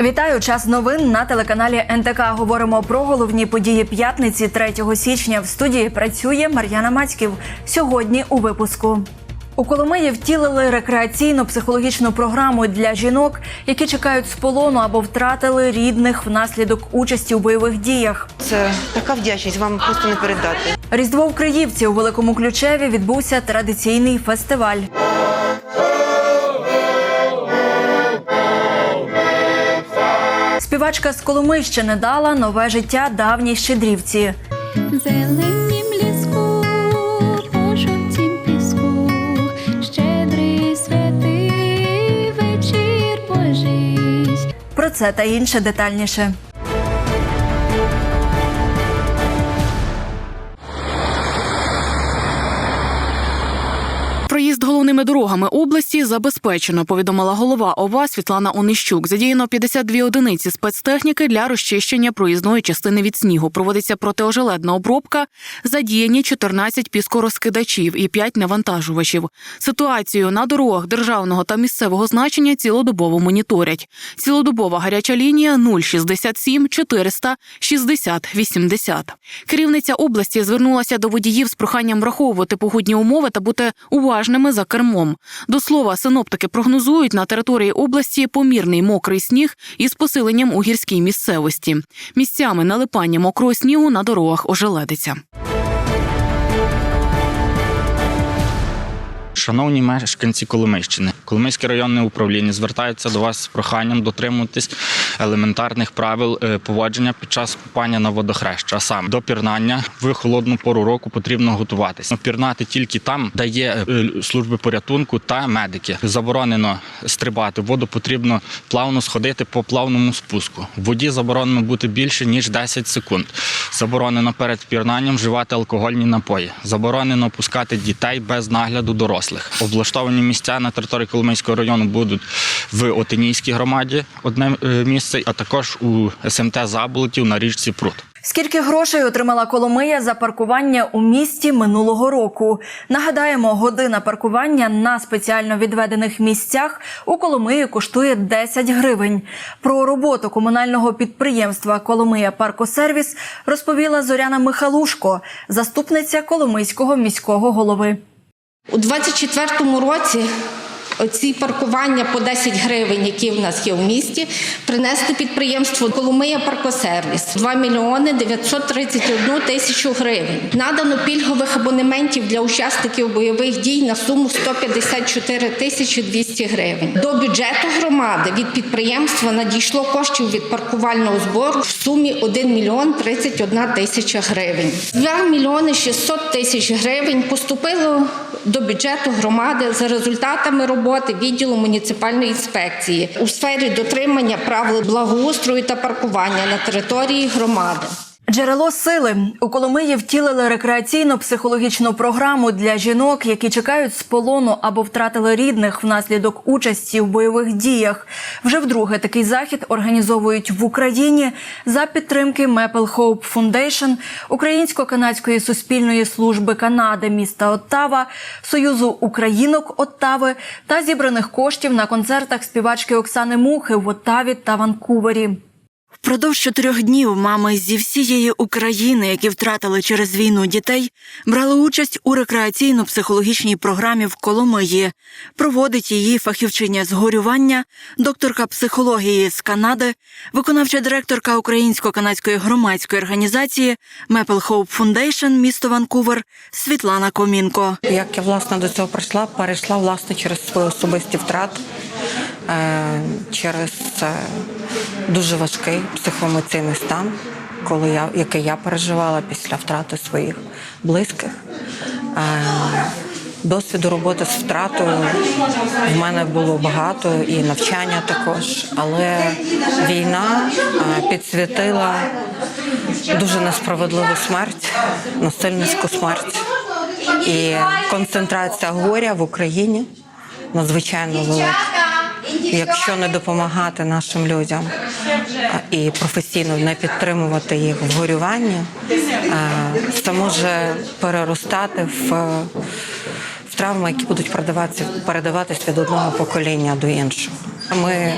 Вітаю час новин на телеканалі НТК. Говоримо про головні події п'ятниці 3 січня. В студії працює Мар'яна Мацьків. Сьогодні у випуску. У Коломиї втілили рекреаційно-психологічну програму для жінок, які чекають з полону або втратили рідних внаслідок участі у бойових діях. Це така вдячність, вам просто не передати. Різдво в Криївці у Великому Ключеві відбувся традиційний фестиваль. Співачка з Коломийщини дала нове життя давній щедрівці. Зеленім ліску, по жовтім піску, щедрий святий вечір Божий. Про це та інше детальніше. Проїзд головними дорогами області забезпечено, повідомила голова ОВА Світлана Онищук. Задіяно 52 одиниці спецтехніки для розчищення проїзної частини від снігу. Проводиться протиожеледна обробка. Задіяні 14 піскорозкидачів і 5 навантажувачів. Ситуацію на дорогах державного та місцевого значення цілодобово моніторять. Цілодобова гаряча лінія 067 400 60 80. Керівниця області звернулася до водіїв з проханням враховувати погодні умови та бути уважними за кермом. До слова, синоптики прогнозують на території області помірний мокрий сніг із посиленням у гірській місцевості. Місцями налипання мокрого снігу на дорогах ожеледиться. Шановні мешканці Коломийщини, Коломийське районне управління звертається до вас з проханням дотримуватись елементарних правил е, поводження під час купання на водохреща. А саме до пірнання в холодну пору року потрібно готуватись. Пірнати тільки там, де є е, служби порятунку та медики. Заборонено стрибати. Воду потрібно плавно сходити по плавному спуску. В воді заборонено бути більше ніж 10 секунд. Заборонено перед пірнанням вживати алкогольні напої. Заборонено пускати дітей без нагляду дорослих. Облаштовані місця на території Коломийського району будуть в Отинійській громаді одне е, місце, а також у СМТ Заболотів на річці Прут. Скільки грошей отримала Коломия за паркування у місті минулого року? Нагадаємо, година паркування на спеціально відведених місцях у Коломиї коштує 10 гривень. Про роботу комунального підприємства Коломия Паркосервіс розповіла Зоряна Михалушко, заступниця Коломийського міського голови. У 24-му році оці паркування по 10 гривень, які в нас є в місті, принесли підприємство Коломия Паркосервіс 2 мільйони 931 тисячу гривень. Надано пільгових абонементів для учасників бойових дій на суму 154 тисячі 200 гривень. До бюджету громади від підприємства надійшло коштів від паркувального збору в сумі 1 мільйон 31 тисяча гривень. 2 мільйони 600 тисяч гривень поступило до бюджету громади за результатами роботи відділу муніципальної інспекції у сфері дотримання правил благоустрою та паркування на території громади. Джерело сили у Коломиї втілили рекреаційно-психологічну програму для жінок, які чекають з полону або втратили рідних внаслідок участі в бойових діях. Вже вдруге такий захід організовують в Україні за підтримки Maple Hope Foundation, Українсько-канадської суспільної служби Канади міста Оттава, Союзу Українок Оттави та зібраних коштів на концертах співачки Оксани Мухи в Оттаві та Ванкувері. Впродовж чотирьох днів мами зі всієї України, які втратили через війну дітей, брали участь у рекреаційно-психологічній програмі в Коломиї. Проводить її фахівчиня з горювання, докторка психології з Канади, виконавча директорка Українсько-канадської громадської організації Maple Hope Foundation місто Ванкувер Світлана Комінко. Як я власне до цього прийшла, перейшла власне через свої особисті втрати, е, через е, дуже важкий психоемоційний стан, коли я, який я переживала після втрати своїх близьких. Е, Досвіду роботи з втратою в мене було багато і навчання також, але війна е, підсвітила дуже несправедливу смерть, насильницьку смерть. І концентрація горя в Україні надзвичайно велика. Якщо не допомагати нашим людям і професійно не підтримувати їх в горюванні, це може переростати в, в травми, які будуть передаватися, передаватись від одного покоління до іншого. Ми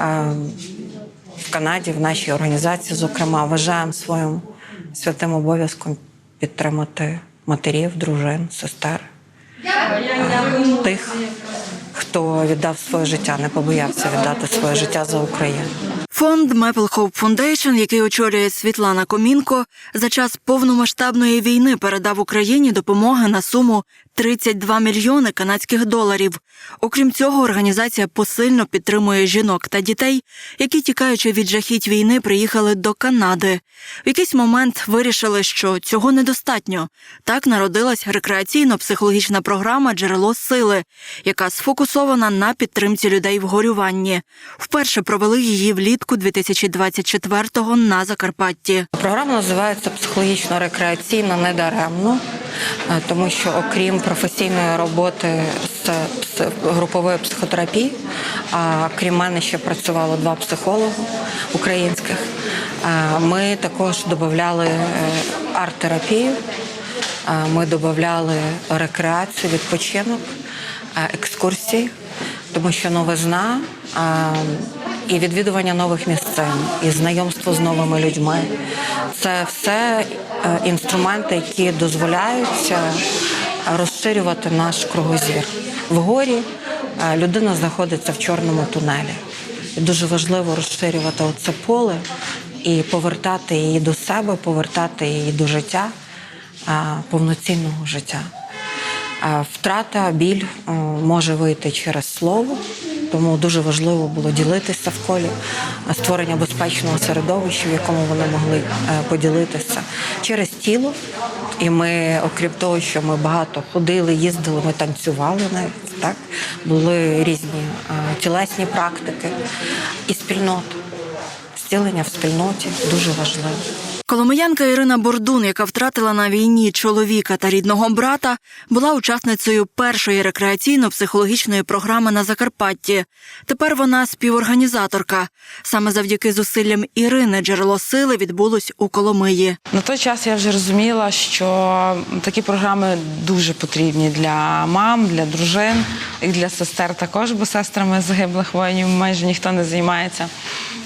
а, Канаді, в нашій організації, зокрема, вважаємо своїм святим обов'язком підтримати матерів, дружин, сестер, тих, хто віддав своє життя, не побоявся віддати своє життя за Україну. Фонд Maple Hope Foundation, який очолює Світлана Комінко, за час повномасштабної війни передав Україні допомоги на суму 32 мільйони канадських доларів. Окрім цього, організація посильно підтримує жінок та дітей, які, тікаючи від жахіть війни, приїхали до Канади. В якийсь момент вирішили, що цього недостатньо. Так народилась рекреаційно-психологічна програма Джерело сили, яка сфокусована на підтримці людей в горюванні. Вперше провели її влітку 2024-го на Закарпатті. Програма називається психологічно-рекреаційно недаремно, е, тому що окрім професійної роботи з пс- групової психотерапії, крім мене ще працювало два психологи українських. Е, Ми також додавали е, арт-терапію, е, ми додавали рекреацію, відпочинок, е, екскурсії, тому що новизна. І відвідування нових місцин, і знайомство з новими людьми. Це все е, інструменти, які дозволяють е, розширювати наш кругозір. Вгорі е, людина знаходиться в чорному тунелі. І дуже важливо розширювати оце поле і повертати її до себе, повертати її до життя, повноцінного життя. Втрата, біль може вийти через слово, тому дуже важливо було ділитися в колі, створення безпечного середовища, в якому вони могли е, поділитися через тіло. І ми, окрім того, що ми багато ходили, їздили, ми танцювали навіть так. Були різні е, тілесні практики і спільнота. Зцілення в спільноті дуже важливо. Коломиянка Ірина Бордун, яка втратила на війні чоловіка та рідного брата, була учасницею першої рекреаційно-психологічної програми на Закарпатті. Тепер вона співорганізаторка. Саме завдяки зусиллям Ірини джерело сили відбулось у Коломиї. На той час я вже розуміла, що такі програми дуже потрібні для мам, для дружин і для сестер також, бо сестрами загиблих воїнів майже ніхто не займається.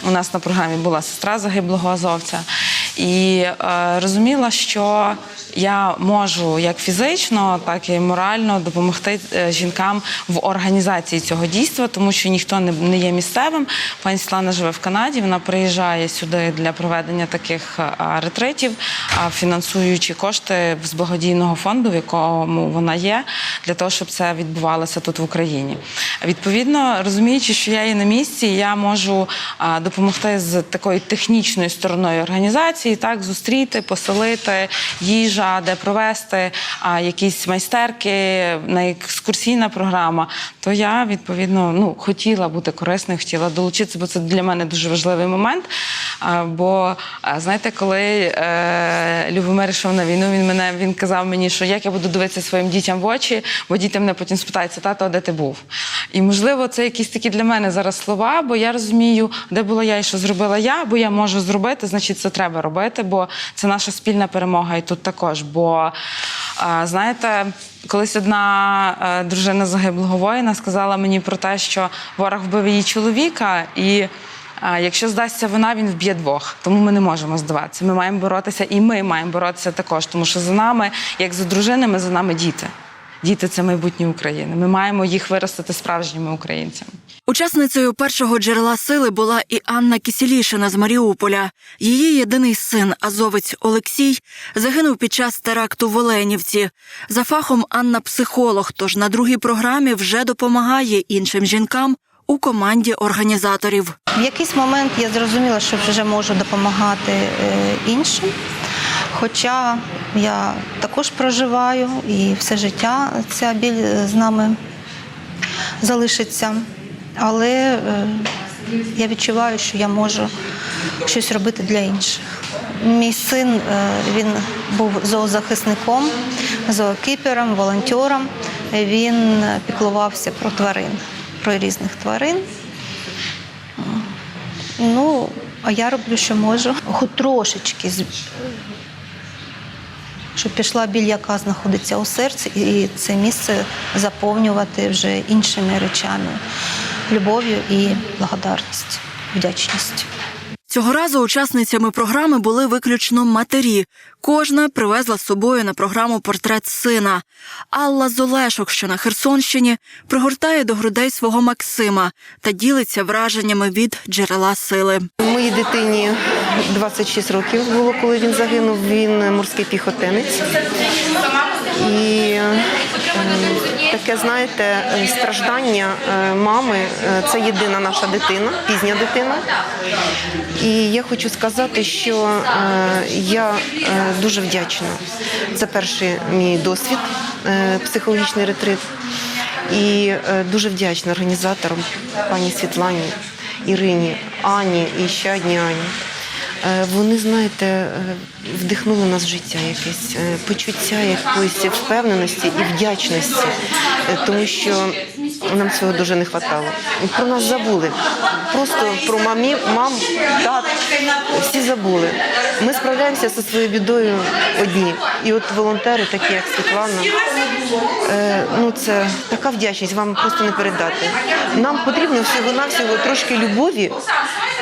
У нас на програмі була сестра загиблого азовця. І е, розуміла, що я можу як фізично, так і морально допомогти е, жінкам в організації цього дійства, тому що ніхто не, не є місцевим. Пані Світлана живе в Канаді. Вона приїжджає сюди для проведення таких е, ретритів, фінансуючи кошти з благодійного фонду, в якому вона є, для того, щоб це відбувалося тут в Україні. Відповідно, розуміючи, що я є на місці, я можу а, допомогти з такою технічною стороною організації, так зустріти, поселити їжа, де провести а, якісь майстерки, на екскурсійна програма. То я відповідно ну хотіла бути корисною, хотіла долучитися, бо це для мене дуже важливий момент. А, бо знаєте, коли е, Любомир йшов на війну, він мене він казав мені, що як я буду дивитися своїм дітям в очі, бо діти мене потім спитаються, тато, де ти був? І можливо, це якісь такі для мене зараз слова, бо я розумію, де була я і що зробила я, бо я можу зробити, значить, це треба робити, бо це наша спільна перемога і тут також. Бо знаєте, колись одна е, дружина загиблого воїна сказала мені про те, що ворог вбив її чоловіка і. Якщо здасться вона, він вб'є двох. Тому ми не можемо здаватися. Ми маємо боротися, і ми маємо боротися також, тому що за нами, як за дружинами, за нами діти. Діти це майбутнє України. Ми маємо їх виростити справжніми українцями. Учасницею першого джерела сили була і Анна Кісілішина з Маріуполя. Її єдиний син, азовець Олексій, загинув під час теракту в Оленівці. За фахом Анна психолог, тож на другій програмі вже допомагає іншим жінкам у команді організаторів. В якийсь момент я зрозуміла, що вже можу допомагати е, іншим. Хоча я також проживаю і все життя ця біль з нами залишиться. Але е, я відчуваю, що я можу щось робити для інших. Мій син е, він був зоозахисником, зоокіпером, волонтером. Він піклувався про тварин, про різних тварин. Ну, а я роблю, що можу. Трошечки, щоб пішла біль, яка знаходиться у серці, і це місце заповнювати вже іншими речами, любов'ю і благодарністю, вдячністю. Цього разу учасницями програми були виключно матері. Кожна привезла з собою на програму портрет сина. Алла Золешок, що на Херсонщині, пригортає до грудей свого Максима та ділиться враженнями від джерела сили. Моїй дитині 26 років було, коли він загинув. Він морський піхотинець. І таке, знаєте, е, страждання е, мами е, це єдина наша дитина, пізня дитина. І я хочу сказати, що я дуже вдячна. Це перший мій досвід, психологічний ретрит. І дуже вдячна організаторам, пані Світлані, Ірині, Ані і ще одній Ані. Е, Вони, знаєте, е, вдихнули нас в життя якесь е, почуття якоїсь впевненості і вдячності, тому що нам цього дуже не вистачало. Про нас забули. Просто про мамі, мам, тат, всі забули. Ми справляємося зі своєю бідою одні. І от волонтери, такі як Світлана, ну це така вдячність, вам просто не передати. Нам потрібно всього-навсього трошки любові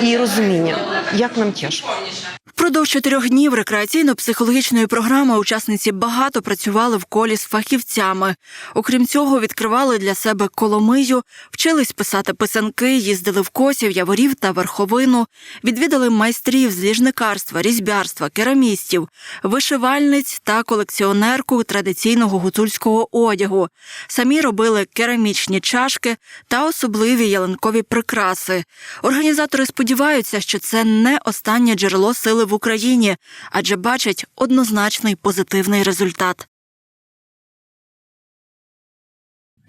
і розуміння, як нам тяжко. Впродовж чотирьох днів рекреаційно-психологічної програми учасниці багато працювали в колі з фахівцями. Окрім цього, відкривали для себе коломию, вчились писати писанки, їздили в косів, яворів та верховину, відвідали майстрів з ліжникарства, різьбярства, керамістів, вишивальниць та колекціонерку традиційного гуцульського одягу. Самі робили керамічні чашки та особливі ялинкові прикраси. Організатори сподіваються, що це не останнє джерело сили в Україні, адже бачать однозначний позитивний результат.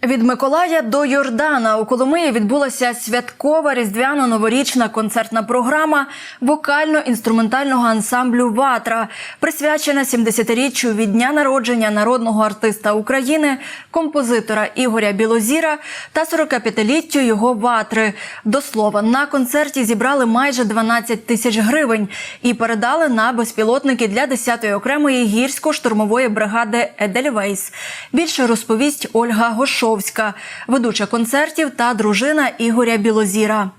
Від Миколая до Йордана у Коломиї відбулася святкова різдвяно-новорічна концертна програма вокально-інструментального ансамблю Ватра, присвячена 70-річчю від дня народження народного артиста України, композитора Ігоря Білозіра та 45-літтю його ватри. До слова, на концерті зібрали майже 12 тисяч гривень і передали на безпілотники для 10-ї окремої гірсько-штурмової бригади Едельвейс. Більше розповість Ольга Гошовська, ведуча концертів та дружина Ігоря Білозіра.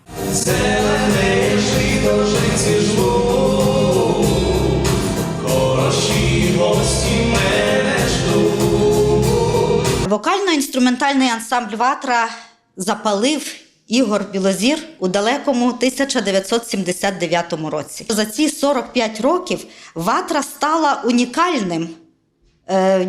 Вокально-інструментальний ансамбль Ватра запалив Ігор Білозір у далекому 1979 році. За ці 45 років Ватра стала унікальним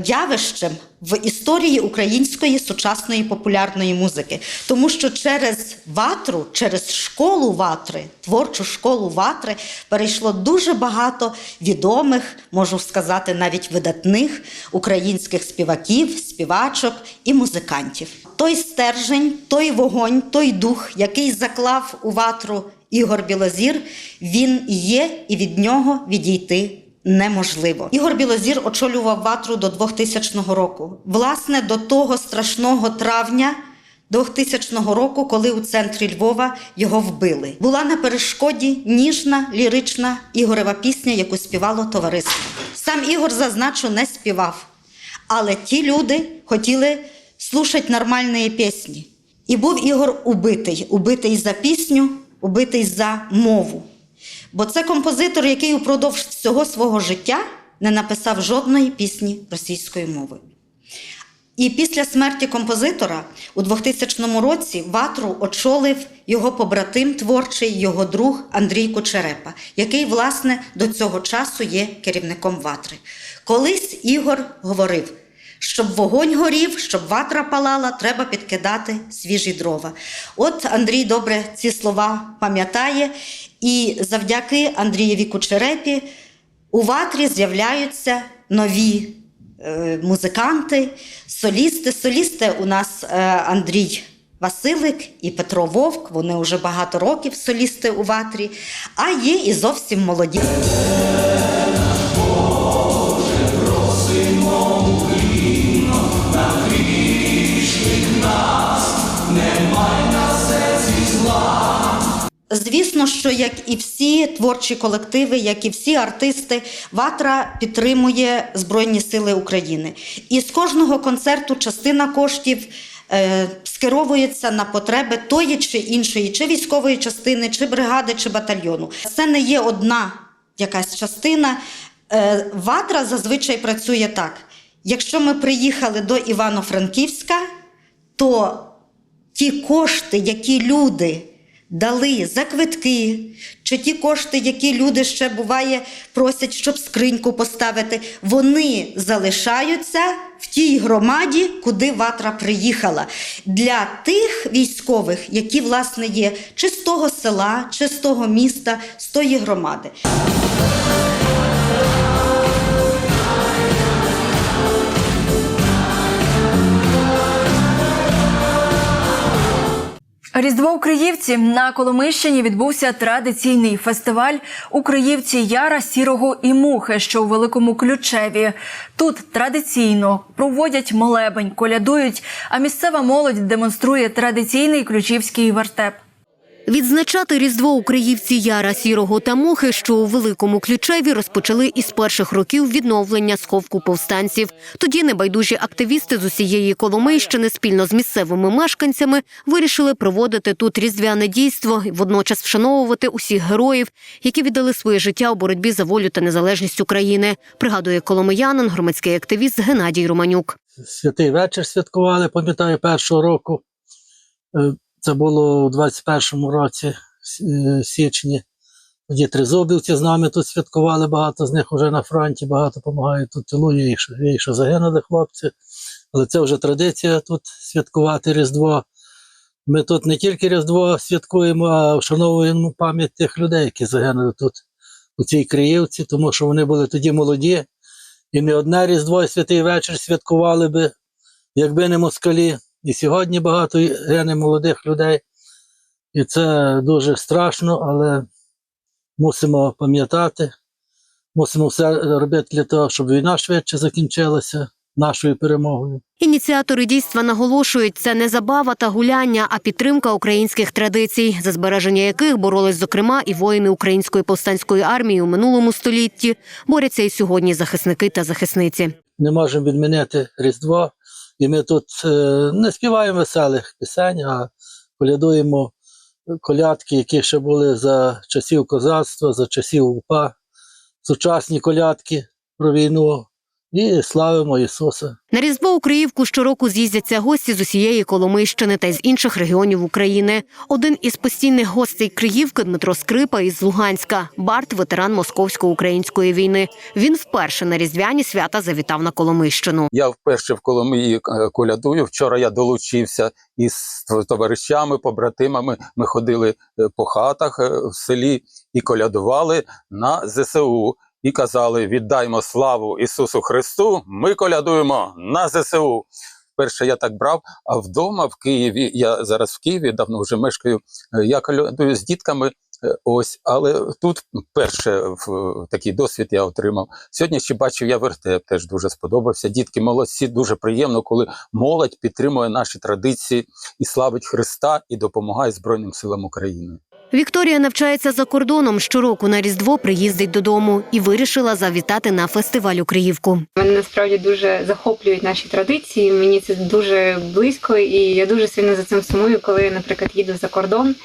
явищем в історії української сучасної популярної музики, тому що через ватру, через школу ватри, творчу школу ватри, перейшло дуже багато відомих, можу сказати, навіть видатних українських співаків, співачок і музикантів. Той стержень, той вогонь, той дух, який заклав у ватру Ігор Білозір, він є, і від нього відійти неможливо. Ігор Білозір очолював ватру до 2000 року. Власне, до того страшного травня 2000 року, коли у центрі Львова його вбили. Була на перешкоді ніжна лірична Ігорева пісня, яку співало товариство. Сам Ігор зазначу не співав, але ті люди хотіли слухати нормальні пісні. І був Ігор убитий, убитий за пісню, убитий за мову. Бо це композитор, який упродовж всього свого життя не написав жодної пісні російською мовою. І після смерті композитора у 2000 році ватру очолив його побратим творчий, його друг Андрій Кучерепа, який, власне, до цього часу є керівником ватри. Колись Ігор говорив, щоб вогонь горів, щоб ватра палала, треба підкидати свіжі дрова. От Андрій добре ці слова пам'ятає, і завдяки Андрієві Кучерепі у ватрі з'являються нові е, музиканти, солісти. Солісти у нас е, Андрій Василик і Петро Вовк. Вони вже багато років солісти у ватрі, а є і зовсім молоді. Звісно, що як і всі творчі колективи, як і всі артисти, Ватра підтримує Збройні Сили України. І з кожного концерту частина коштів е, скеровується на потреби тої чи іншої, чи військової частини, чи бригади, чи батальйону. Це не є одна якась частина. Е, Ватра зазвичай працює так. Якщо ми приїхали до Івано-Франківська, то ті кошти, які люди дали за квитки, чи ті кошти, які люди ще буває просять, щоб скриньку поставити, вони залишаються в тій громаді, куди ватра приїхала. Для тих військових, які власне є чи з того села, чи з того міста, з тої громади. Різдво у Криївці на Коломищині відбувся традиційний фестиваль Украївці Яра, Сірого і Мухи, що у Великому Ключеві. Тут традиційно проводять молебень, колядують, а місцева молодь демонструє традиційний ключівський вертеп. Відзначати Різдво у Яра Сірого та Мухи, що у Великому Ключеві розпочали із перших років відновлення сховку повстанців. Тоді небайдужі активісти з усієї Коломийщини спільно з місцевими мешканцями вирішили проводити тут різдвяне дійство і водночас вшановувати усіх героїв, які віддали своє життя у боротьбі за волю та незалежність України. Пригадує коломиянин, громадський активіст Геннадій Романюк. святий вечір святкували, пам'ятаю, першого року. Це було у 21-му році, с- е, січні. Тоді тризубівці з нами тут святкували, багато з них вже на фронті, багато допомагають тут тилу, є є що загинули хлопці. Але це вже традиція тут святкувати Різдво. Ми тут не тільки Різдво святкуємо, а вшановуємо пам'ять тих людей, які загинули тут у цій Криївці, тому що вони були тоді молоді. І не одне Різдво і святий вечір святкували би, якби не москалі. І сьогодні багато гине молодих людей. І це дуже страшно, але мусимо пам'ятати, мусимо все робити для того, щоб війна швидше закінчилася нашою перемогою. Ініціатори дійства наголошують, це не забава та гуляння, а підтримка українських традицій, за збереження яких боролись зокрема і воїни української повстанської армії у минулому столітті. Борються і сьогодні захисники та захисниці. Не можемо відмінити Різдво, і ми тут е, не співаємо веселих пісень, а колядуємо колядки, які ще були за часів козацтва, за часів УПА, сучасні колядки про війну, і славимо Ісуса. На різдво у Криївку щороку з'їздяться гості з усієї Коломийщини та з інших регіонів України. Один із постійних гостей Криївки Дмитро Скрипа із Луганська, Барт, ветеран московсько-української війни. Він вперше на різдвяні свята завітав на Коломийщину. Я вперше в Коломиї е, колядую. Вчора я долучився із товаришами, побратимами. Ми ходили е, по хатах е, в селі і колядували на ЗСУ. І казали: віддаймо славу Ісусу Христу. Ми колядуємо на ЗСУ. Перше я так брав, а вдома в Києві, я зараз в Києві давно вже мешкаю. е, Я колядую з дітками. е, Ось, але тут перше в- такий досвід я отримав. Сьогодні ще бачив я вертеп, теж дуже сподобався. Дітки молодці, дуже приємно, коли молодь підтримує наші традиції і славить Христа і допомагає Збройним силам України. Вікторія навчається за кордоном. Щороку на різдво приїздить додому і вирішила завітати на фестиваль у Криївку. Мене насправді дуже захоплюють наші традиції. Мені це дуже близько, і я дуже сильно за цим сумую, коли наприклад, їду за кордон.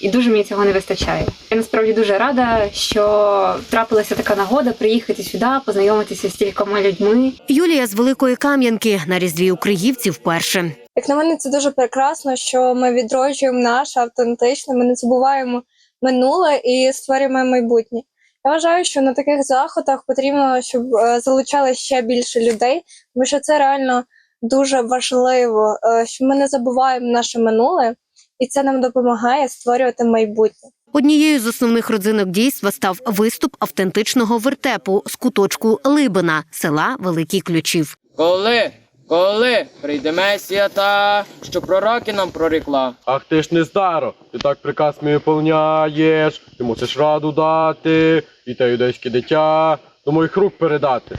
І дуже мені цього не вистачає. Я насправді дуже рада, що трапилася така нагода приїхати сюди, познайомитися з стількома людьми. Юлія з Великої Кам'янки на різдві у Криївці вперше. Як на мене, це дуже прекрасно, що ми відроджуємо наше автентичне, ми не забуваємо минуле і створюємо майбутнє. Я вважаю, що на таких заходах потрібно, щоб е, залучали ще більше людей, тому що це реально дуже важливо, е, що ми не забуваємо наше минуле, і це нам допомагає створювати майбутнє. Однією з основних родзинок дійства став виступ автентичного вертепу з куточку Либина, села Великий Ключів. Коли, коли прийде Месія та, що пророки нам прорекла. Ах ти ж не старо, ти так приказ мій виповняєш, ти мусиш раду дати, і те юдейське дитя до моїх рук передати.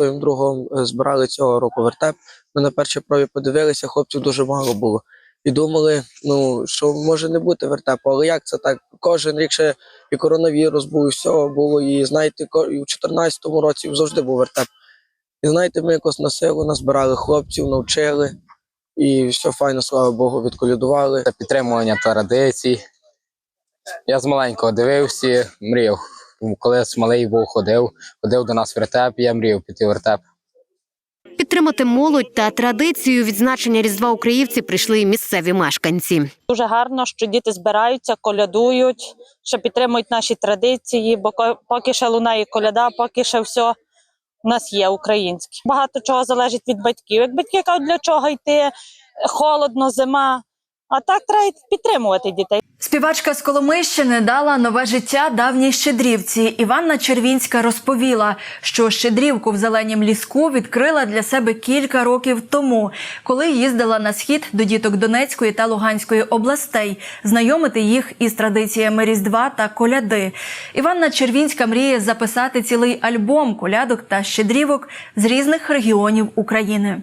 Своїм другом е, збирали цього року вертеп. Ми на першій пробі подивилися, хлопців дуже мало було. І думали, ну що може не бути вертепу, але як це так? Кожен рік ще і коронавірус був, і все було. І знаєте, і у 2014 році завжди був вертеп. І знаєте, ми якось на силу назбирали хлопців, навчили, і все файно, слава Богу, відколядували. Це підтримування традицій. Я з маленького дивився, мріяв. Коли з малий був ходив, ходив до нас в вертеп, я мріяв піти в вертеп. Підтримати молодь та традицію відзначення Різдва Украївці прийшли і місцеві мешканці. Дуже гарно, що діти збираються, колядують, що підтримують наші традиції, бо поки ще лунає коляда, поки ще все у нас є українське. Багато чого залежить від батьків. Як батьки кажуть, для чого йти, холодно, зима. А так треба підтримувати дітей. Співачка з Коломийщини дала нове життя давній щедрівці. Іванна Червінська розповіла, що щедрівку в зеленім ліску відкрила для себе кілька років тому, коли їздила на схід до діток Донецької та Луганської областей, знайомити їх із традиціями Різдва та коляди. Іванна Червінська мріє записати цілий альбом колядок та щедрівок з різних регіонів України.